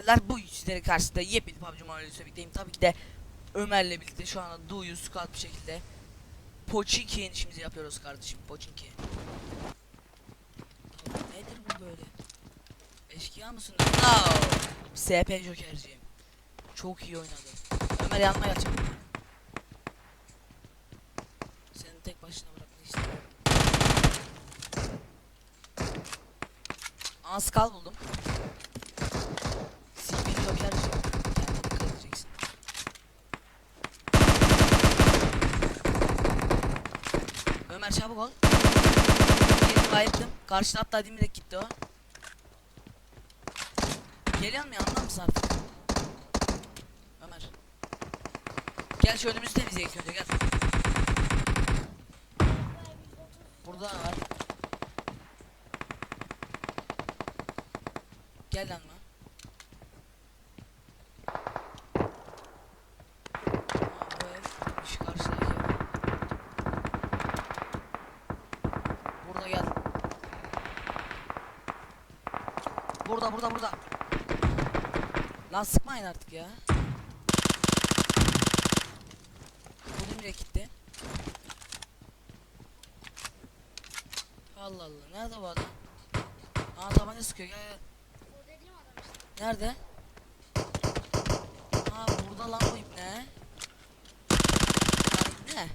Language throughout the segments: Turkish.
Sizler bu yüzleri karşısında yepyeni PUBG Mobile birlikteyim. Tabii ki de Ömer'le birlikte şu anda Du'yu squad bir şekilde Pochinki'nin işimizi yapıyoruz kardeşim. Pochinki. Nedir bu böyle? Eşkıya mısın? No! SP Joker'ciyim. Çok iyi oynadı. Ömer gel çabuk. Seni tek başına bırakmak istemiyorum. Aa skull buldum. CP Joker'ciyim. Kendine dikkat edeceksin. Ömer çabuk ol. Birini bayıldım. Karşıda hatta dimdirek gitti o. Geliyor mu yanında mısın artık? Ömer. Gel şu önümüzü temizleyelim önce gel. Burada var. Gel lan mı? Aa, bu ev şu karşıdaki ev. Burada gel. Burada burada burada. Lan sıkmayın artık ya. Bu nereye gitti? Allah Allah. Nerede bu adam? Aa tabanca sıkıyor. Gel gel. Nerede? Aa burada lan bu ipne. Lan ipne.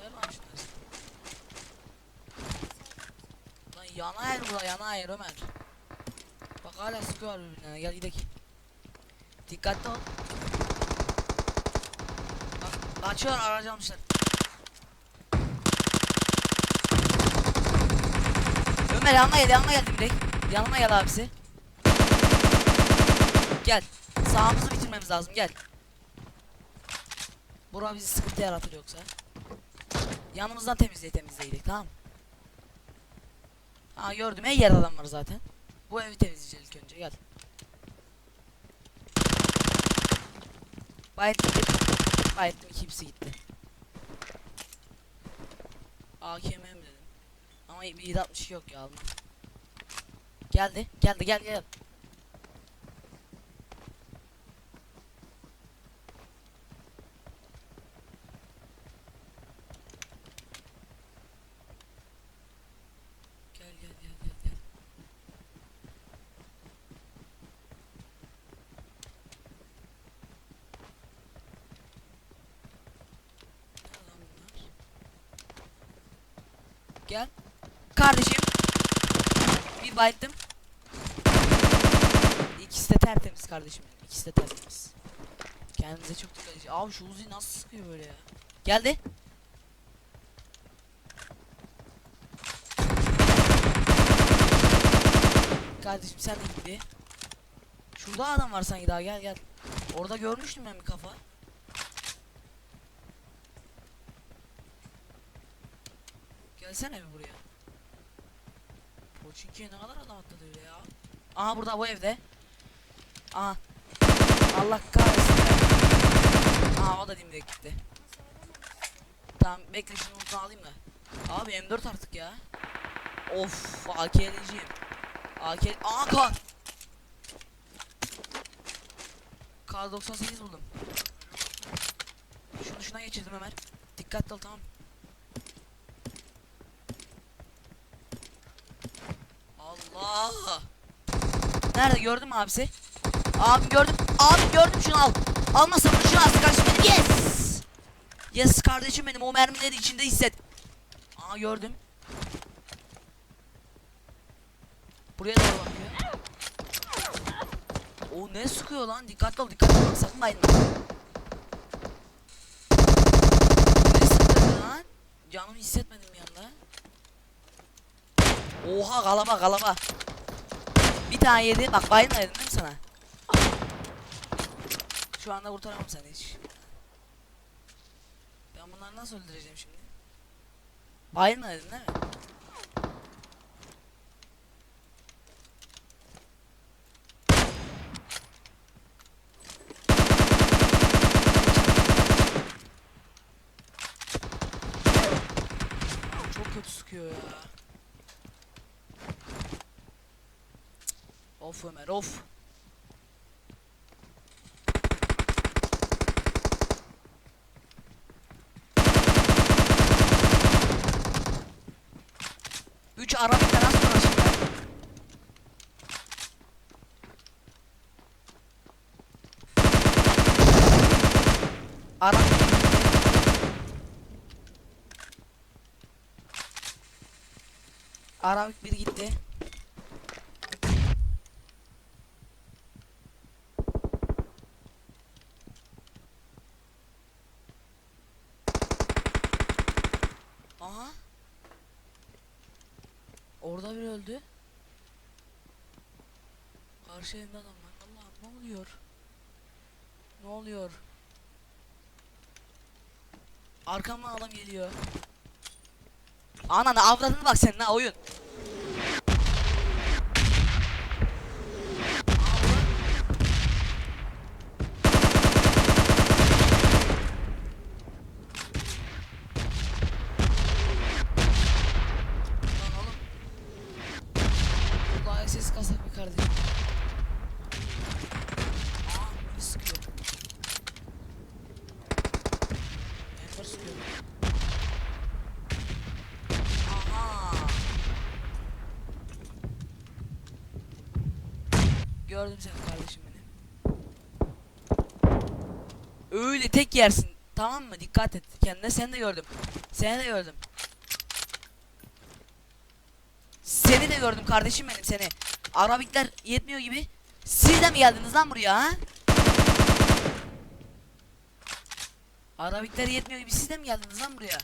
Ver lan şunu. Yana ayır burada yana ayır Ömer. Bak hala sıkıyorlar birbirine gel gidelim. Dikkatli ol. Bak açıyorlar aracı almışlar. Ömer yanıma gel yanıma gel direkt. Yanıma gel abisi. Gel. Sağımızı bitirmemiz lazım gel. Bura bizi sıkıntı yaratır yoksa. Yanımızdan temizleye temizleyelim tamam. Ha gördüm her yer adam var zaten. Bu evi temizleyeceğiz ilk önce gel. Bayettim. Bayettim kimse gitti. AKM mi dedim. Ama bir 762 yok ya alma. Geldi. Geldi gel gel. Gel gel gel gel gel. Nerede lan bunlar? Gel. Kardeşim. Bir bayıldım. İkisi de tertemiz kardeşim. İkisi de tertemiz. Kendinize çok dikkat edin. Abi şu Uzi nasıl sıkıyor böyle ya? Geldi. Kardeşim sen de gitti. Şurada adam var sanki daha gel gel. Orada görmüştüm ben bir kafa. Gelsene bir buraya. Poçinki'ye ne kadar adam atladı ya. Aha burada bu evde. Aha. Allah kahretsin. Aha o da dimdirek gitti. Tamam bekle şunu buradan alayım da. Abi M4 artık ya. Of AK'liciyim. AK... Aa kar. Kar 98 buldum. Şunu şuna geçirdim Ömer. Dikkatli ol tamam. Nerede gördün mü abisi? Abim gördüm. Abim gördüm şunu al. Almazsan bunu şunu al kardeşim benim. Yes. Yes kardeşim benim o mermileri içinde hisset. Aa gördüm. Buraya doğru bakıyor. O ne sıkıyor lan? Dikkatli ol, dikkatli ol. Sakın bayılma. Ne sıkıyor lan? Canımı hissetmedim anda. Oha galaba galaba. Bir tane yedi. Bak bayılma dedim değil mi sana? Şu anda kurtaramam seni hiç. Ben bunları nasıl öldüreceğim şimdi? Bayılma dedin değil mi? Çok kötü sıkıyor ya. Of Ömer of. Üç Arabik'le nasıl uğraşayım ben? Arabik. Arabik biri gitti. Aha. Orada bir öldü. Karşı evde adam var. Ne oluyor? Ne oluyor? Arkamdan adam geliyor. Ananı avradını bak sen ha oyun. Lan oğlum. Kulağa ses kasak bir kardeşim. Aa biri sıkıyor. Ember sıkıyor. Aha. Gördüm seni kardeşim benim. Öyle tek yersin. Tamam mı? Dikkat et. Kendine seni de gördüm. Seni de gördüm. Seni de gördüm kardeşim benim seni. Arabikler yetmiyor gibi. Siz de mi geldiniz lan buraya ha? Arabikler yetmiyor gibi siz de mi geldiniz lan buraya?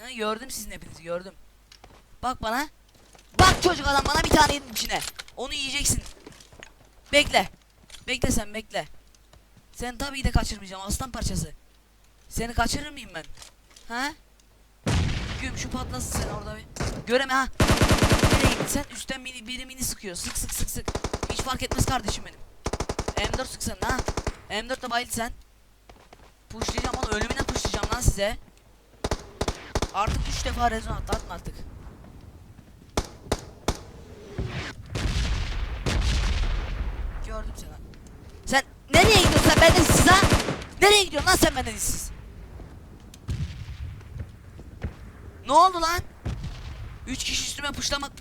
Ha, gördüm sizin hepinizi gördüm. Bak bana. Bak çocuk adam bana bir tane yedin içine. Onu yiyeceksin. Bekle. Bekle sen bekle. Sen tabii de kaçırmayacağım aslan parçası. Seni kaçırır mıyım ben? Ha? Güm şu patlasın sen orada bir. Göreme ha. Nereye gittin sen? Üstten biri, biri mini sıkıyor. Sık sık sık sık. Hiç fark etmez kardeşim benim. M4 sık sen ha. M4 de bayıl sen. Pushlayacağım onu ölümüne pushlayacağım lan size. Artık 3 defa rezon attı atma artık. Gördüm seni. Sen nereye gidiyorsun sen benden ha? Nereye gidiyorsun lan sen benden siz? Ne oldu lan? Üç kişi üstüme puşlamak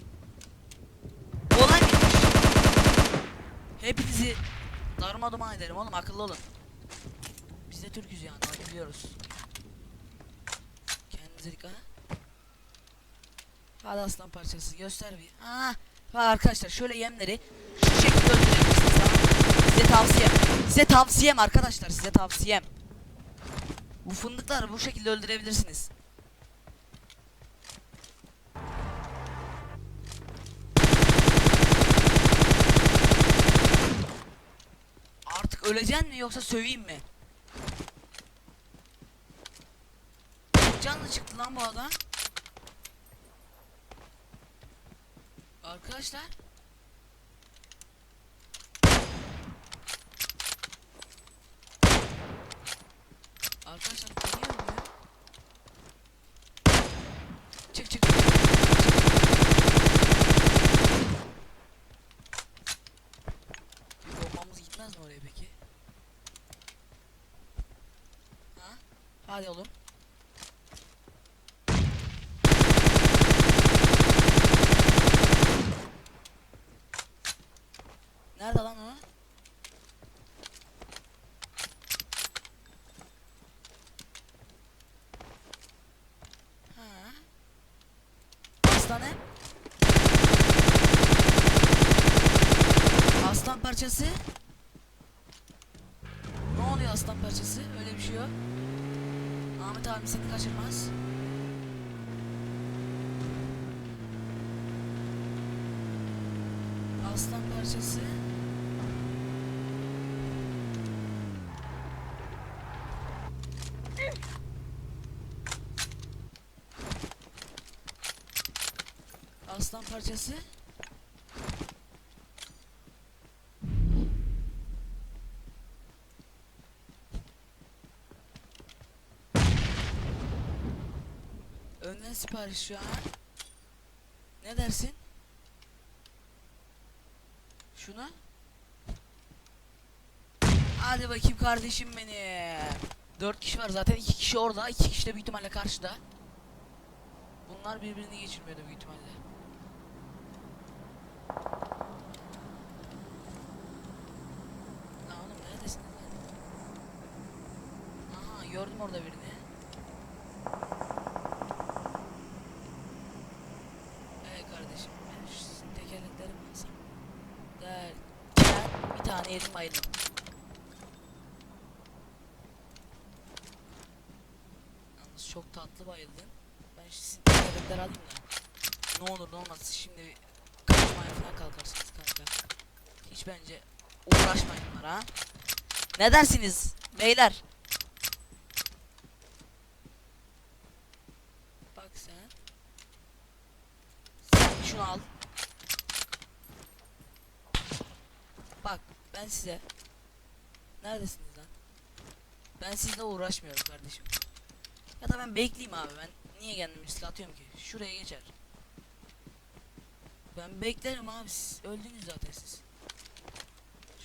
Olay mıymış? Hepinizi darma duman ederim oğlum akıllı olun. Biz de Türk'üz yani biliyoruz. Kendinize dikkat. Hadi aslan parçası göster bir. Ha arkadaşlar şöyle yemleri şu şekilde? Size tavsiyem. Size tavsiyem arkadaşlar size tavsiyem. Bu fındıkları bu şekilde öldürebilirsiniz. Artık öleceksin mi yoksa söveyim mi? Canlı çıktı lan bu adam. Arkadaşlar Oğlum. Nerede lan o? Ha? Aslanım. Aslan parçası. Ne oluyor aslan parçası? Öyle bir şey yok. Ahmet abi seni kaçırmaz. Aslan parçası. Aslan parçası. Sipariş şu an. Ne dersin? şunu. Hadi bakayım kardeşim benim. Dört kişi var zaten iki kişi orada iki kişi de büyük ihtimalle karşıda. Bunlar birbirini geçirmiyordu büyük ihtimalle. Lan oğlum neredesiniz lan? Aha gördüm orada birini. Evet kardeşim ben şu sizin tekerlekleri mi alsam? Derken bir tane yedim bayıldım. Yalnız çok tatlı bayıldın. Ben sizin tekerlekleri alayım da. Ne olur ne olmaz şimdi kaçmaya falan kalkarsınız kanka. Hiç bence uğraşmayın bunlara ha. Ne dersiniz beyler? Bak sen. Sen şunu al. Bak ben size. Neredesiniz lan? Ben sizinle uğraşmıyorum kardeşim. Ya da ben bekleyeyim abi ben. Niye kendimi riske atıyorum ki? Şuraya geçer. Ben beklerim abi siz. Öldünüz zaten siz.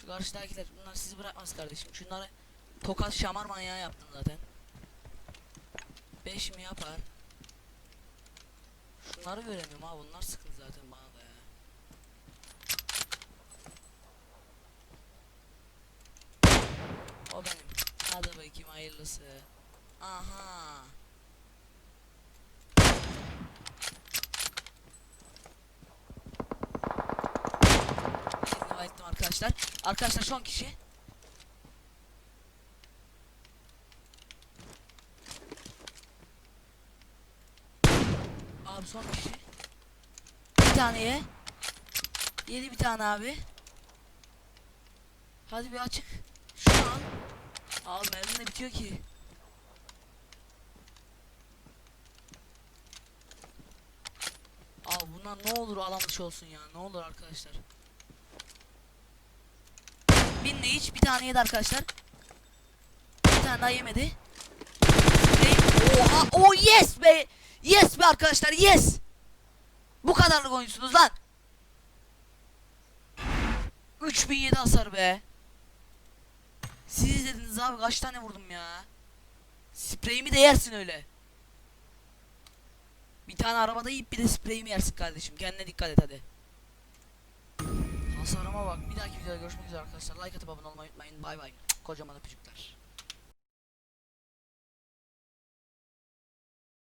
Şu karşıdakiler bunlar sizi bırakmaz kardeşim. Şunları tokat şamar manyağı yaptım zaten. 5 mi yapar? Şunları göremiyorum abi bunlar sıkıntı zaten bana da ya. O benim. Hadi bakayım hayırlısı. Aha. Ettim arkadaşlar. Arkadaşlar son kişi. Abi son kişi. Bir tane ye. Yedi bir tane abi. Hadi bir açık. Şunu al. Abi mermi de bitiyor ki. Abi bunlar ne olur alan dışı olsun ya. Ne olur arkadaşlar. Binle hiç bir tane yedi arkadaşlar. Bir tane daha yemedi. Oha! Oh yes be! Yes be arkadaşlar yes! Bu kadarlık oyuncusunuz lan. 3007 hasar be. Siz izlediniz abi kaç tane vurdum ya. Spreyimi de yersin öyle. Bir tane arabada yiyip bir de spreyimi yersin kardeşim. Kendine dikkat et hadi. Hasarıma bak. Bir dahaki videoda görüşmek üzere arkadaşlar. Like atıp abone olmayı unutmayın. Bay bay. Kocaman öpücükler.